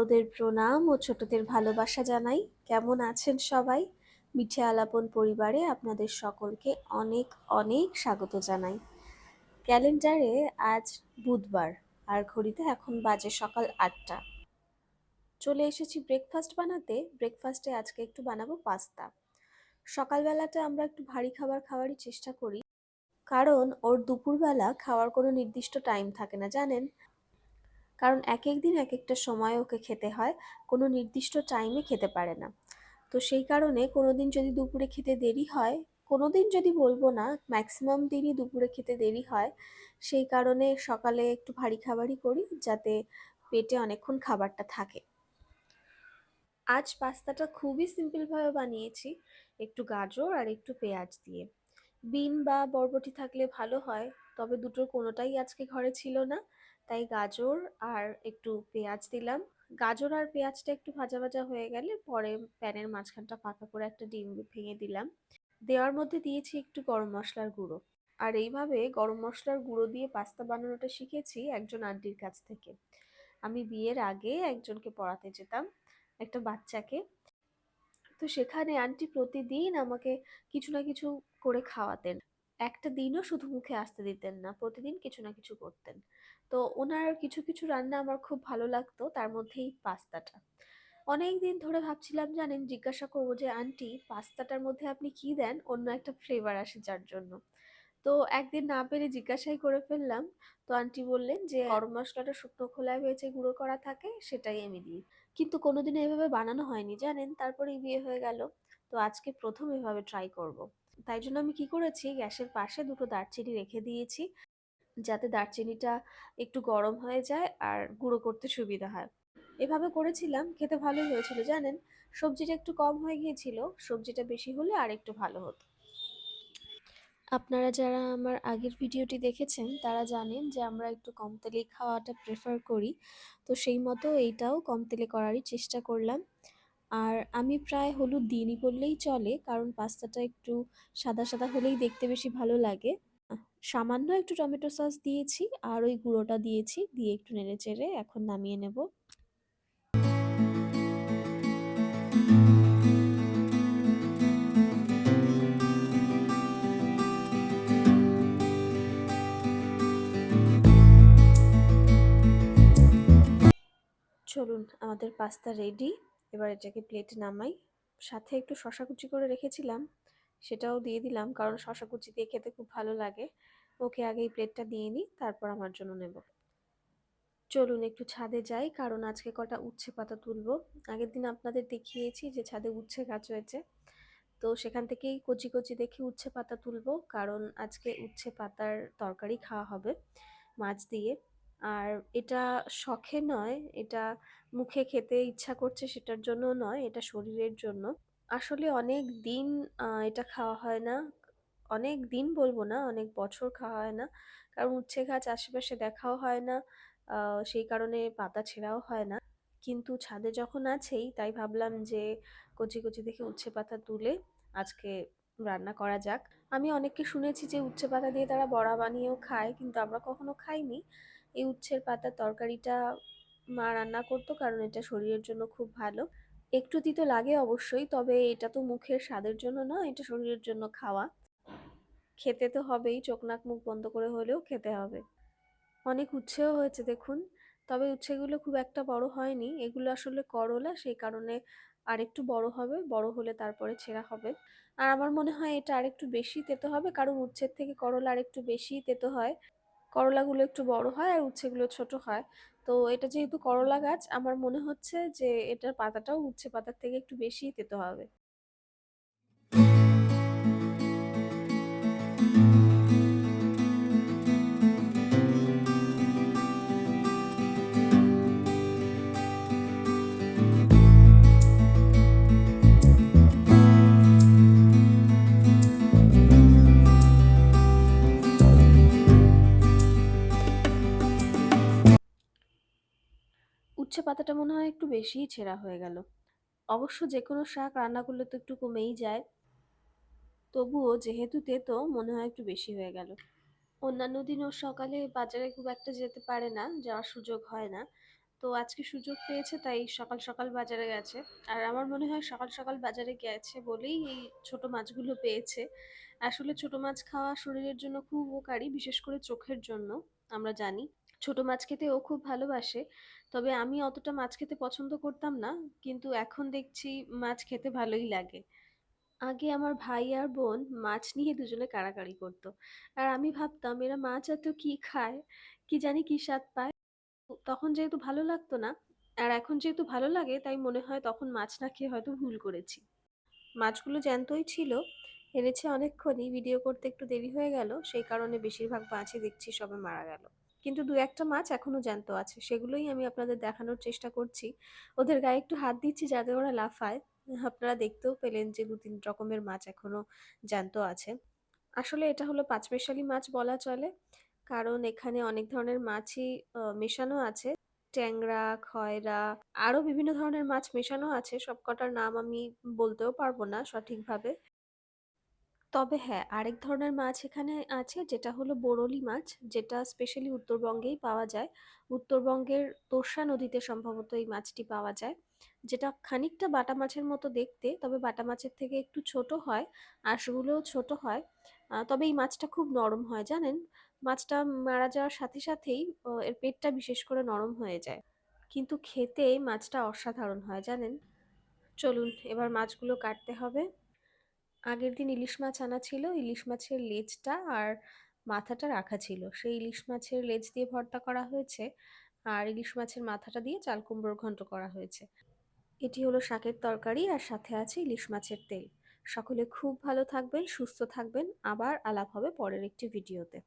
বড়দের প্রণাম ও ছোটদের ভালোবাসা জানাই। কেমন আছেন সবাই? মিঠে আলাপন পরিবারে আপনাদের সকলকে অনেক অনেক স্বাগত জানাই। ক্যালেন্ডারে আজ বুধবার, আর ঘড়িতে এখন বাজে সকাল আটটা। চলে এসেছি ব্রেকফাস্ট বানাতে। ব্রেকফাস্টে আজকে একটু বানাবো পাস্তা। সকালবেলাটা আমরা একটু ভারী খাবার খাওয়ারই চেষ্টা করি। কারণ ওর দুপুরবেলা খাওয়ার কোনো নির্দিষ্ট টাইম থাকে না, জানেন? কারণ এক এক দিন এক একটা সময় ওকে খেতে হয়, কোনো নির্দিষ্ট টাইমে খেতে পারে না। তো সেই কারণে কোনো দিন যদি দুপুরে খেতে দেরি হয় কোনো দিন যদি বলব না ম্যাক্সিমাম দিনই দুপুরে খেতে দেরি হয়, সেই কারণে সকালে একটু ভারী খাবারই করি, যাতে পেটে অনেকক্ষণ খাবারটা থাকে। আজ পাস্তাটা খুবই সিম্পলভাবে বানিয়েছি, একটু গাজর আর একটু পেঁয়াজ দিয়ে। বিন বা বরবটি থাকলে ভালো হয়, তবে দুটোর কোনোটাই আজকে ঘরে ছিল না। তাই গাজর আর একটু পেঁয়াজ দিলাম। গাজর আর পেঁয়াজটা একটু ভাজা ভাজা হয়ে গেলে পরে প্যানের মাঝখানটা ফাঁকা করে একটা ডিম ভেঙে দিলাম। দেওয়ার মধ্যে দিয়েছি একটু গরম মশলার গুঁড়ো। আর এইভাবে গরম মশলার গুঁড়ো দিয়ে পাস্তা বানানোটা শিখেছি একজন আন্টির কাছ থেকে। আমি বিয়ের আগে একজনকে পড়াতে যেতাম, একটা বাচ্চাকে। তো সেখানে আন্টি প্রতিদিন আমাকে কিছু না কিছু করে খাওয়াতেন। একটা দিনও শুধু মুখে আসতে দিতেন না, প্রতিদিন কিছু না কিছু করতেন। তো ওনার কিছু কিছু রান্না আমার খুব ভালো লাগতো, তার মধ্যেই পাস্তাটা। অনেক দিন ধরে ভাবছিলাম, জানেন, জিজ্ঞাসা করব যে, আন্টি, পাস্তাটার মধ্যে আপনি কি দেন? অন্য একটা ফ্লেভার আসে যার জন্য। তো একদিন না পেরে জিজ্ঞাসাই করে ফেললাম। তো আন্টি বললেন যে, গরম মশলাটা শুকনো খোলায় হয়েছে, গুঁড়ো করা থাকে, সেটাই আমি দিই। কিন্তু কোনোদিনও এভাবে বানানো হয়নি, জানেন? তারপরেই বিয়ে হয়ে গেল। তো আজকে প্রথম এভাবে ট্রাই করব। তাই জন্য আমি কি করেছি, গ্যাসের পাশে দুটো দারচিনি রেখে দিয়েছি, যাতে দারচিনিটা একটু গরম হয়ে যায় আর গুঁড়ো করতে সুবিধা হয়। এভাবে করেছিলাম, খেতে ভালোই হয়েছিল, জানেন? সবজিটা একটু কম হয়ে গিয়েছিল, সবজিটা বেশি হলে আর একটু ভালো হতো। আপনারা যারা আমার আগের ভিডিওটি দেখেছেন, তারা জানেন যে আমরা একটু কম তেলেই খাওয়াটা প্রেফার করি। তো সেই মতো এইটাও কম তেলে করারই চেষ্টা করলাম। আর আমি প্রায় হলুদ দিইনি বললেই চলে, কারণ পাস্তাটা একটু সাদা সাদা হলেই দেখতে বেশি ভালো লাগে। সামান্য একটু টমেটো সস দিয়েছি আর ওই গুঁড়োটা দিয়েছি, দিয়ে একটু নেড়ে চেড়ে এখন নামিয়ে নেব। চলুন, আমাদের পাস্তা রেডি এবার এটাকে প্লেটে নামাই। সাথে একটু শশা কুচি করে রেখেছিলাম, সেটাও দিয়ে দিলাম, কারণ শশা কুচি দিয়ে খেতে খুব ভালো লাগে। ওকে আগে এই প্লেটটা দিয়ে নিই, তারপর আমার জন্য নেব। চলুন একটু ছাদে যাই, কারণ আজকে কটা উচ্ছে পাতা তুলবো। আগের দিন আপনাদের দেখিয়েছি যে ছাদে উচ্ছে গাছ হয়েছে। তো সেখান থেকেই কচি কচি দেখে উচ্ছে পাতা তুলবো, কারণ আজকে উচ্ছে পাতার তরকারি খাওয়া হবে মাছ দিয়ে। আর এটা শখে নয়, এটা মুখে খেতে ইচ্ছা করছে সেটার জন্য নয়, এটা শরীরের জন্য। আসলে অনেক দিন এটা খাওয়া হয় না। অনেক দিন বলব না, অনেক বছর খাওয়া হয় না। কারণ উচ্ছে গাছ আশেপাশে দেখাও হয় না সেই কারণে পাতা ছেঁড়াও হয় না। কিন্তু ছাদে যখন আছেই, তাই ভাবলাম যে কচি কচি দেখে উচ্ছে পাতা তুলে আজকে রান্না করা যাক। আমি অনেককে শুনেছি যে উচ্ছে পাতা দিয়ে তারা বড়া বানিয়েও খায়, কিন্তু আমরা কখনো খাইনি। এই উচ্ছের পাতার তরকারিটা মা রান্না করতো কারণ এটা শরীরের জন্য খুব ভালো। একটু তিতো লাগে অবশ্যই, তবে এটা তো মুখের স্বাদের জন্য না, এটা শরীরের জন্য খাওয়া। খেতে তো হবেই, চোখ নাক মুখ বন্ধ করে হলেও খেতে হবে। অনেক উচ্ছেও হয়েছে দেখুন, তবে উচ্ছেগুলো খুব একটা বড় হয়নি। এগুলো আসলে করলা, সেই কারণে আর একটু বড় হবে, বড় হলে তারপরে ছেঁড়া হবে। আর আমার মনে হয় এটা আরেকটু বেশি তেতো হবে, কারণ উচ্ছের থেকে করলা আরেকটু বেশি তেতো হয়। করলাগুলো একটু বড় হয় আর উচ্ছেগুলো ছোট হয়। তো এটা যেহেতু করলা গাছ, আমার মনে হচ্ছে যে এটার পাতাটাও উচ্ছে পাতার থেকে একটু বেশি তেতো হবে। উচ্ছে পাতাটা মনে হয় একটু বেশিই ছেঁড়া হয়ে গেল। অবশ্য যে কোনো শাক রান্না করলে তো একটু কমেই যায়। তবুও যেহেতু তেতো, মনে হয় একটু বেশি হয়ে গেল। অন্যান্য দিনও সকালে বাজারে খুব একটা যেতে পারে না, যাওয়ার সুযোগ হয় না। তো আজকে সুযোগ পেয়েছে, তাই সকাল সকাল বাজারে গেছে। আর আমার মনে হয় সকাল সকাল বাজারে গেছে বলেই এই ছোট মাছগুলো পেয়েছে। আসলে ছোট মাছ খাওয়া শরীরের জন্য খুব উপকারী, বিশেষ করে চোখের জন্য, আমরা জানি। ছোট মাছ খেতে ও খুব ভালোবাসে। তবে আমি অতটা মাছ খেতে পছন্দ করতাম না, কিন্তু এখন দেখছি মাছ খেতে ভালোই লাগে। আগে আমার ভাই আর বোন মাছ নিয়ে দুজনে কাড়াকাড়ি করতো। আর আমি ভাবতাম, এরা মাছ এত কি খায়? কি জানি কি স্বাদ পায়? তখন যেহেতু ভালো লাগতো না, আর এখন যেহেতু ভালো লাগে, তাই মনে হয় তখন মাছ না খেয়ে হয়তো ভুল করেছি। মাছগুলো জ্যান্তই ছিল, এনেছে অনেকক্ষণই ভিডিও করতে একটু দেরি হয়ে গেল, সেই কারণে বেশিরভাগ মাছই দেখছি সবে মারা গেল। কিন্তু দু একটা মাছ এখনও জ্যান্ত আছে, সেগুলোই আমি আপনাদের দেখানোর চেষ্টা করছি। ওদের গায়ে একটু হাত দিচ্ছি যাতে ওরা লাফায় আপনারা দেখতেও পেলেন যে দু তিন রকমের মাছ এখনও জ্যান্ত আছে। আসলে এটা হলো পাঁচমেশালি মাছ বলা চলে, কারণ এখানে অনেক ধরনের মাছই মেশানো আছে। ট্যাংরা, খয়রা, আরও বিভিন্ন ধরনের মাছ মেশানো আছে, সবকটার নাম আমি বলতেও পারব না সঠিকভাবে। তবে হ্যাঁ আরেক ধরনের মাছ এখানে আছে যেটা হলো বোরলি মাছ, যেটা স্পেশালি উত্তরবঙ্গেই পাওয়া যায়। উত্তরবঙ্গের তোর্ষা নদীতে সম্ভবত এই মাছটি পাওয়া যায়, যেটা খানিকটা বাটা মাছের মতো দেখতে, তবে বাটা মাছের থেকে একটু ছোট হয়, আঁশগুলোও ছোট হয়। তবে এই মাছটা খুব নরম হয়, জানেন? মাছটা মারা যাওয়ার সাথে সাথেই এর পেটটা বিশেষ করে নরম হয়ে যায়। কিন্তু খেতে মাছটা অসাধারণ হয়, জানেন? চলুন, এবার মাছগুলো কাটতে হবে। আগের দিন ইলিশ মাছ আনা ছিল। ইলিশ মাছের লেজটা আর মাথাটা রাখা ছিল। সেই ইলিশ মাছের লেজ দিয়ে ভর্তা করা হয়েছে আর ইলিশ মাছের মাথাটা দিয়ে চাল কুমড়োর ঘন্ট করা হয়েছে। এটি হলো শাকের তরকারি আর সাথে আছে ইলিশ মাছের তেল। সকলে খুব ভালো থাকবেন, সুস্থ থাকবেন। আবার আলাপ হবে পরের একটি ভিডিওতে।